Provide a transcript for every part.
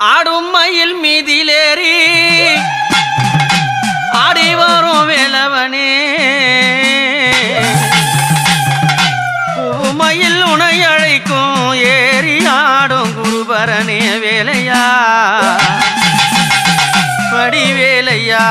ஆடும் மயில் மீதிலேறி ஆடி வரும் வேலவனே. மயில் உனை அழைக்கும் ஏறி ஆடும் குருபரனே வேலையா? படி வேலையா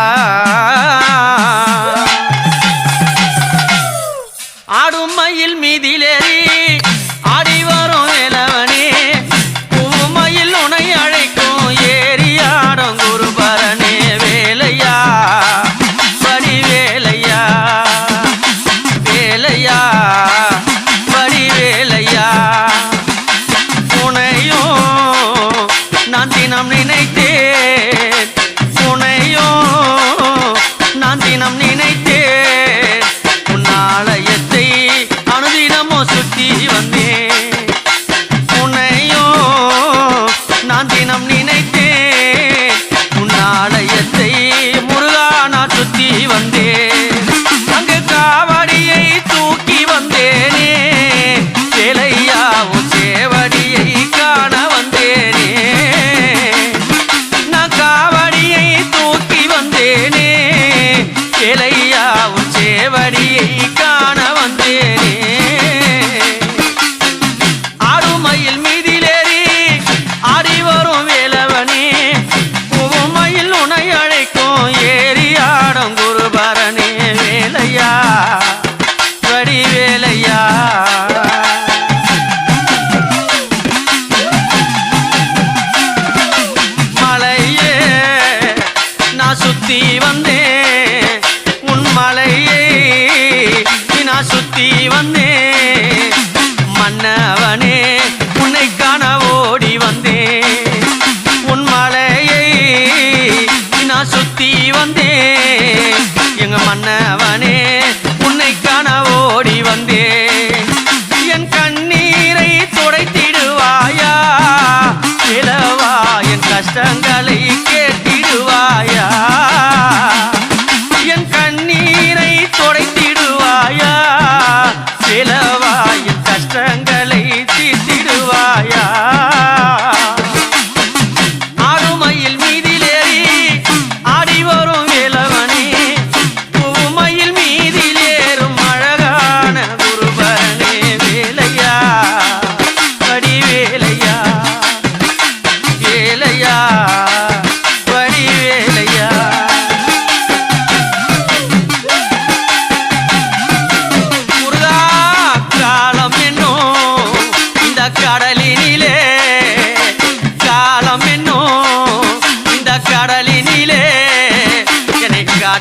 காண சுத்தி வந்தே எங்க மன்னவனே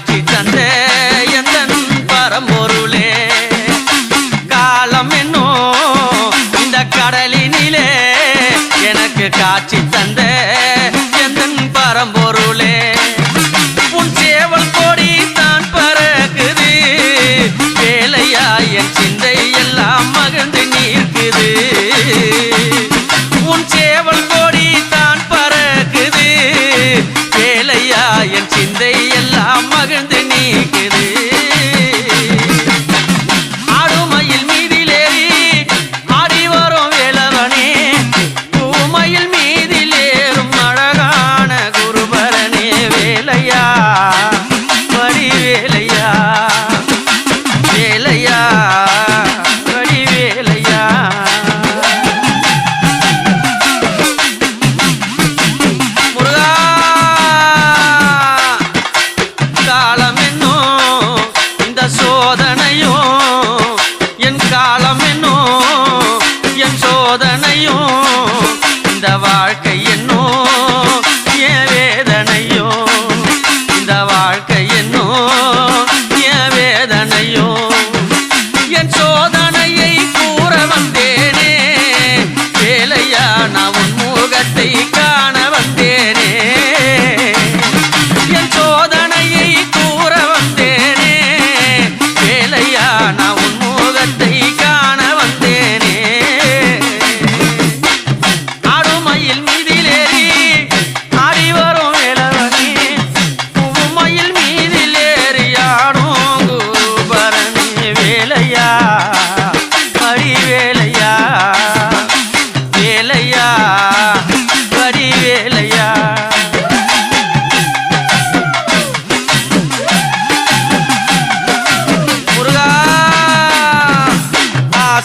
காட்சி தந்தே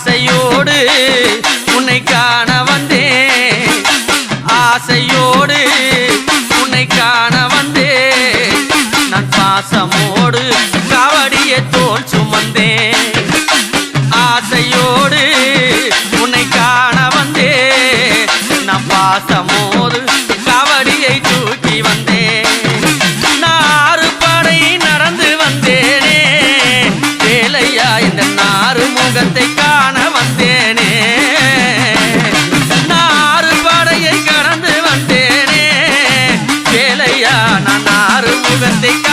ஆசையோடு உன்னை காண வந்தேன். ஆசையோடு உன்னை காண வந்தேன். நான் பாசமோடு காவடிய தோல் சுமந்தேன். ஆசையோடு உன்னை காண வந்தேன். நான் பாசமோ de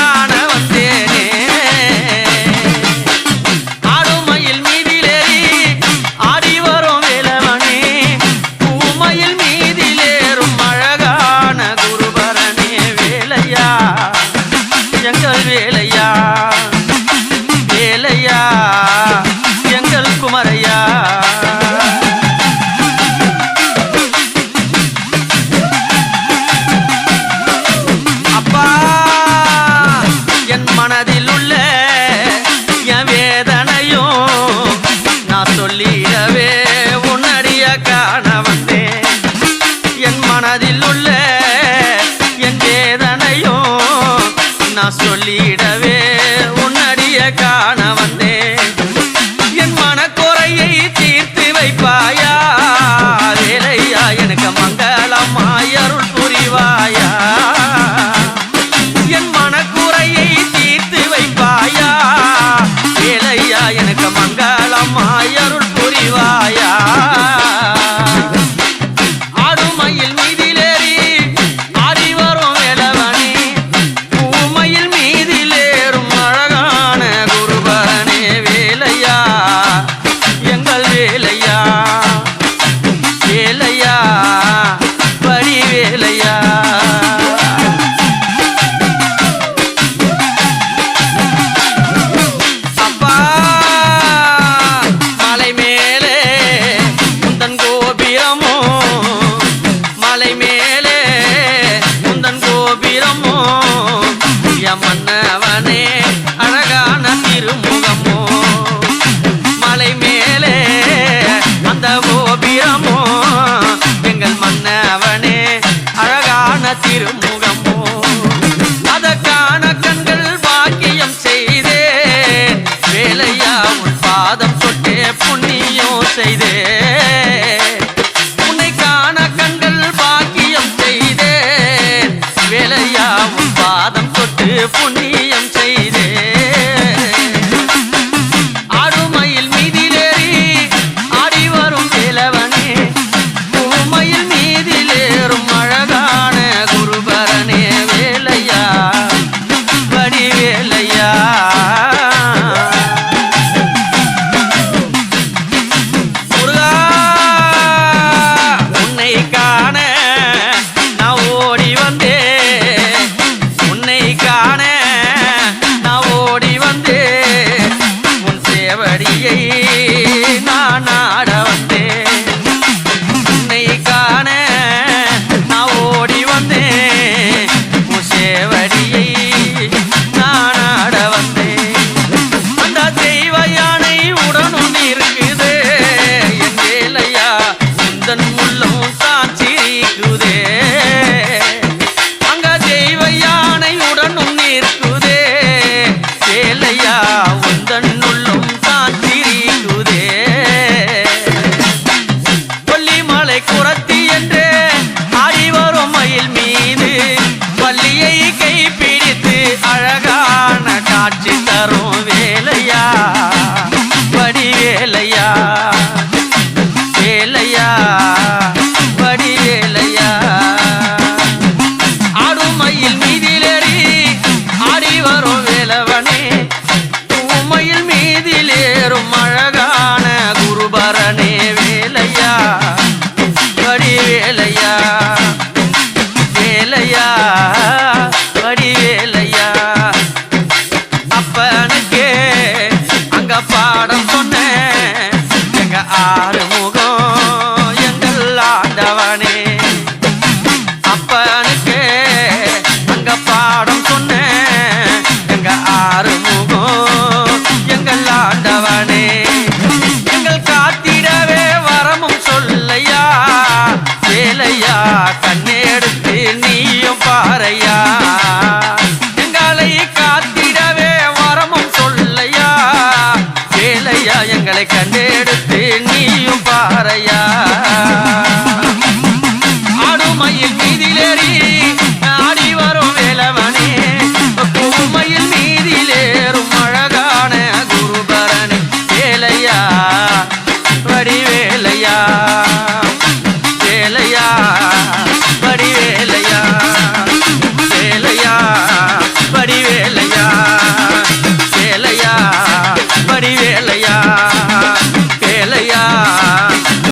மனதில் உள்ள என் வேதனையும் நான் சொல்லிடவே llamo ஆறுமுகம் எங்கள் ஆண்டவனே. அப்பனுக்கே அங்க பாடம் சொன்னேன். எங்க ஆறுமுகம் எங்கள் ஆண்டவனே. எங்கள் காத்திடவே வரமும் சொல்லையா? வேலையா? கண்ணெடுத்து நீயும் பாறையா? எங்களை கண்டு